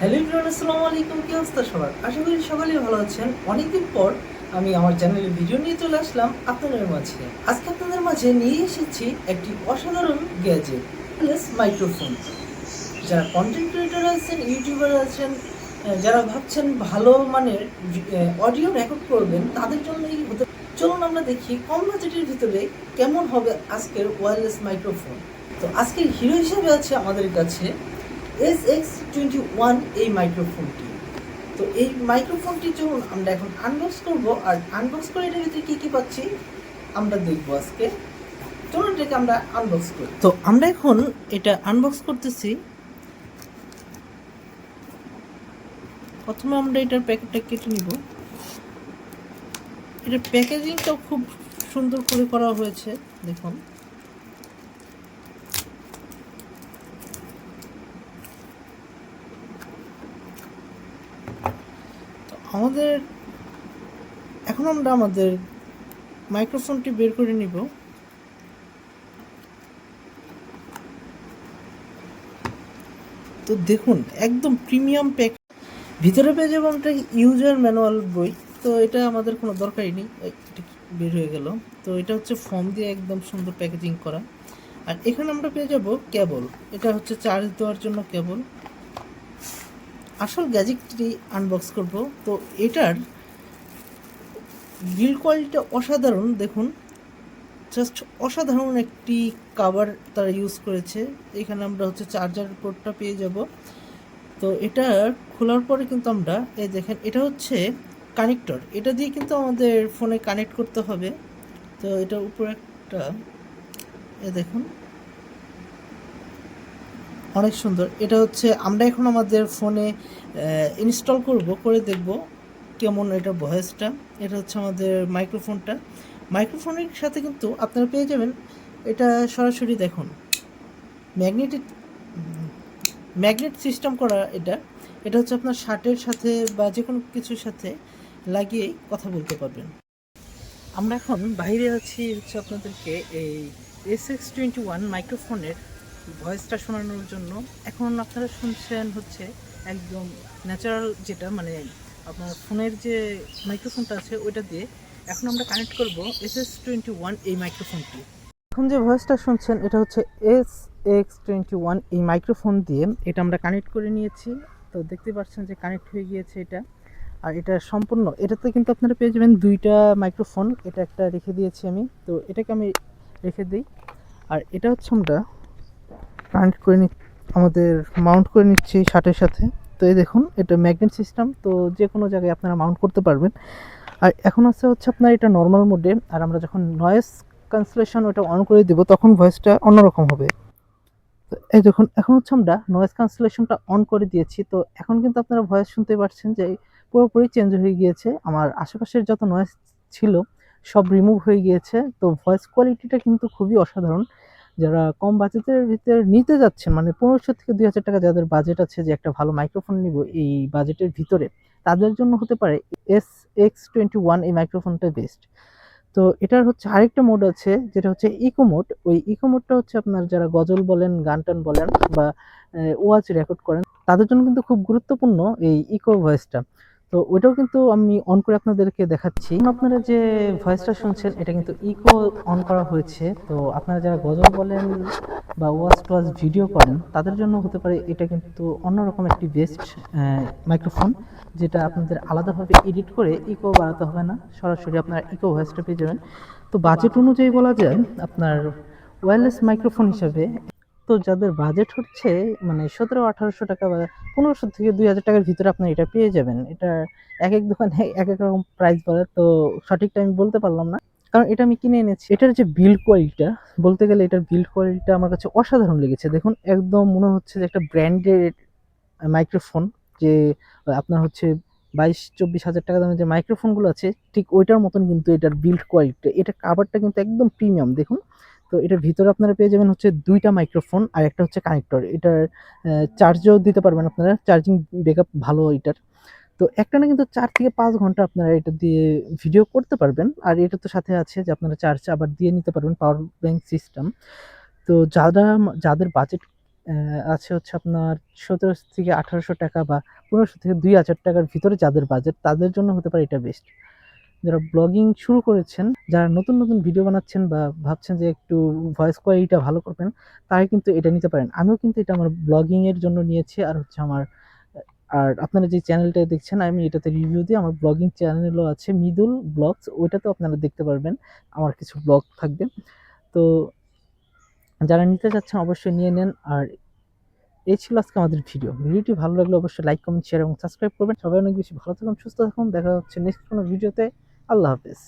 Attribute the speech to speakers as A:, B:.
A: Hello Ibrahim আসসালামু আলাইকুম। কি অবস্থা সবার? আশা করি সকলেই ভালো আছেন। অনেকদিন পর আমি আমার চ্যানেলে ভিডিও নিয়ে চলে আসলাম আপনাদের মাঝে। আজকে আপনাদের মাঝে নিয়ে এসেছি একটি অসাধারণ গ্যাজেট প্লাস মাইক্রোফোন যারা কন্টেন্ট ক্রিয়েটার আছেন ইউটিউবার আছেন যারা ভাবছেন ভালো মানের অডিও রেকর্ড করবেন, তাদের জন্যই হতে চলুন আমরা দেখি কম বাজেটের ভিতরে কেমন হবে আজকের ওয়্যারলেস মাইক্রোফোন তো আজকের হিরো হিসেবে আছে আমাদের কাছে এস এক্স টোয়েন্টি ওয়ান এই মাইক্রোফোনটি। তো এই মাইক্রোফোনটি যখন আমরা এখন আনবক্স করব, আর আনবক্স করে এটার ভিতরে কী কী পাচ্ছি, আমরা দেখব আজকে। চলুন এটাকে আমরা আনবক্স করি। তো আমরা এখন এটা আনবক্স করতেছি। প্রথমে আমরা এটার প্যাকেটটা কেটে নিব। এটার প্যাকেজিংটাও খুব সুন্দর করে করা হয়েছে, দেখুন। আমাদের, এখন আমরা আমাদের মাইক্রোফোনটি বের করে নিব। তো দেখুন, একদম প্রিমিয়াম প্যাক ভিতরে পেয়ে যাব আমরা ইউজার ম্যানুয়াল বই। তো এটা আমাদের কোনো দরকারই নেই। বের হয়ে গেল। তো এটা হচ্ছে ফর্ম দিয়ে একদম সুন্দর প্যাকেজিং করা। আর এখানে আমরা পেয়ে যাব কেবল এটা হচ্ছে চার্জ দেওয়ার জন্য কেবল আসল গ্যাজেটটি আনবক্স করব। তো এটার বিল কোয়ালিটিটা অসাধারণ, দেখুন। জাস্ট অসাধারণ একটি কাভার তারা ইউজ করেছে। এখানে আমরা হচ্ছে চার্জার পোর্টটা পেয়ে যাব। তো এটা খোলার পরে কিন্তু আমরা, এই দেখেন, এটা হচ্ছে কানেক্টর এটা দিয়ে কিন্তু আমাদের ফোনে কানেক্ট করতে হবে। তো এটার উপরে একটা এ দেখুন। অনেক সুন্দর। এটা হচ্ছে, আমরা এখন আমাদের ফোনে ইনস্টল করব, করে দেখব কেমন এটা ভয়েসটা এটা হচ্ছে আমাদের মাইক্রোফোনটা মাইক্রোফোনের সাথে কিন্তু আপনারা পেয়ে যাবেন, এটা সরাসরি দেখুন। ম্যাগনেটিক ম্যাগনেট সিস্টেম করা এটা। এটা হচ্ছে আপনার শার্টের সাথে বা যে কোনো কিছুর সাথে লাগিয়ে কথা বলতে পারবেন। আমরা এখন বাইরে আছি হচ্ছে আপনাদেরকে এই এস এক্স টোয়েন্টি ওয়ান মাইক্রোফোনের ভয়েসটা শোনানোর জন্য এখন আপনারা শুনছেন হচ্ছে একদম ন্যাচারাল যেটা মানে আপনার ফোনের যে মাইক্রোফোনটা আছে, ওইটা দিয়ে এখন আমরা কানেক্ট করব এস এস টোয়েন্টি ওয়ান এই মাইক্রোফোনটি এখন যে ভয়েসটা শুনছেন, এটা হচ্ছে এস এক্স টোয়েন্টি ওয়ান এই মাইক্রোফোন দিয়ে এটা আমরা কানেক্ট করে নিয়েছি। তো দেখতে পাচ্ছেন যে কানেক্ট হয়ে গিয়েছে এটা। আর এটা সম্পূর্ণ, এটাতে কিন্তু আপনারা পেয়ে যাবেন দুইটা মাইক্রোফোন এটা একটা রেখে দিয়েছি আমি। তো এটাকে আমি রেখে দিই। আর এটা হচ্ছে আমরা কানেক্ট করে নি আমাদের মাউন্ট করে নিচ্ছি শার্টের সাথে। তো এই দেখুন, এটা ম্যাগনেট সিস্টেম তো যে কোনো জায়গায় আপনারা মাউন্ট করতে পারবেন। আর এখন আছে হচ্ছে আপনার এটা নর্মাল মোডে আর আমরা যখন নয়েস ক্যান্সেলেশন ওটা অন করে দেবো, তখন ভয়েসটা অন্যরকম হবে। তো এই দেখুন, এখন হচ্ছে আমরা নয়েজ ক্যান্সেলেশনটা অন করে দিয়েছি। তো এখন কিন্তু আপনারা ভয়েস শুনতে পারছেন যে পুরোপুরি চেঞ্জ হয়ে গিয়েছে। আমার আশেপাশের যত নয়েস ছিল, সব রিমুভ হয়ে গিয়েছে। তো ভয়েস কোয়ালিটিটা কিন্তু খুবই অসাধারণ। যারা কম বাজেটের ভিতরে নিতে যাচ্ছেন মানে পনেরোশো থেকে দুই হাজার টাকা যাদের বাজেট আছে যে একটা ভালো মাইক্রোফোন নিব এই বাজেটের ভিতরে, তাদের জন্য হতে পারে এস এক্স টোয়েন্টি ওয়ান এই মাইক্রোফোনটা বেস্ট তো এটার হচ্ছে আরেকটা মোড আছে, যেটা হচ্ছে ইকো মোড ওই ইকো মোডটা হচ্ছে আপনার যারা গজল বলেন, গান টান বলেন বা ওয়াচ রেকর্ড করেন, তাদের জন্য কিন্তু খুব গুরুত্বপূর্ণ এই ইকো ভয়েসটা তো ওইটাও কিন্তু আমি অন করে আপনাদেরকে দেখাচ্ছি। আপনারা যে ভয়েসটা শুনছেন, এটা কিন্তু ইকো অন করা হয়েছে। তো আপনারা যারা গজল বলেন বা ওয়াচ টোয়াচ ভিডিও করেন, তাদের জন্য হতে পারে এটা কিন্তু অন্যরকম একটি বেস্ট মাইক্রোফোন যেটা আপনাদের আলাদাভাবে এডিট করে ইকো বাড়াতে হবে না। সরাসরি আপনার ইকো ভয়েসটা পেয়ে যাবেন। তো বাজেট অনুযায়ী বলা যায়, আপনার ওয়্যারলেস মাইক্রোফোন হিসাবে তো যাদের বাজেট হচ্ছে মানে সতেরো, আঠারোশো টাকা বা পনেরোশো থেকে দুই হাজার টাকার ভিতরে আপনার এটা পেয়ে যাবেন। এটা এক এক দোকানে এক এক রকম প্রাইস বলে, তো সঠিকটা আমি বলতে পারলাম না। কারণ এটা আমি কিনে এনেছি। এটার যে বিল্ড কোয়ালিটিটা বলতে গেলে এটার বিল্ড কোয়ালিটিটা আমার কাছে অসাধারণ লেগেছে। দেখুন, একদম মনে হচ্ছে যে একটা ব্র্যান্ডেড মাইক্রোফোন যে আপনার হচ্ছে বাইশ, চব্বিশ হাজার টাকা দামের যে মাইক্রোফোনগুলো আছে, ঠিক ওইটার মতন কিন্তু এটার বিল্ড কোয়ালিটি এটা কাভারটা কিন্তু একদম প্রিমিয়াম দেখুন তো এটার ভিতরে আপনারা পেয়ে যাবেন হচ্ছে দুইটা মাইক্রোফোন আর একটা হচ্ছে কানেক্টর এটার চার্জও দিতে পারবেন আপনারা। চার্জিং ব্যাকআপ ভালো এটার। তো একটা না কিন্তু চার থেকে পাঁচ ঘণ্টা আপনারা এটা দিয়ে ভিডিও করতে পারবেন। আর এটা তো সাথে আছে যে আপনারা চার্জ আবার দিয়ে নিতে পারবেন পাওয়ার ব্যাংক সিস্টেম তো যারা, যাদের বাজেট আছে হচ্ছে আপনার সতেরোশো থেকে আঠারোশো টাকা বা পনেরোশো থেকে দুই হাজার টাকার ভিতরে যাদের বাজেট তাদের জন্য হতে পারে এটা বেস্ট যারা ব্লগিং শুরু করেছেন, যারা নতুন নতুন ভিডিও বানাচ্ছেন বা ভাবছেন যে একটু ভয়েস কোয়ালিটিটা ভালো করবেন তারা কিন্তু এটা নিতে পারেন। আমিও কিন্তু এটা আমার ব্লগিংয়ের জন্য নিয়েছি আর হচ্ছে আমার, আর আপনারা যে চ্যানেলটা দেখছেন, আমি এটাতে রিভিউ দিই আমার ব্লগিং চ্যানেলও আছে মিদুল ব্লগস ওইটাতেও আপনারা দেখতে পারবেন, আমার কিছু ব্লগ থাকবে। তো যারা নিতে চাচ্ছেন অবশ্যই নিয়ে নেন, আর এই ছিল আজকে আমাদের ভিডিও ভিডিওটি ভালো লাগলে অবশ্যই লাইক কমেন্ট শেয়ার এবং সাবস্ক্রাইব করবেন। সবাই অনেক বেশি ভালো থাকুন, সুস্থ থাকুন, দেখা হচ্ছে নেক্সট কোনো ভিডিওতে আল্লাহ হাফেজ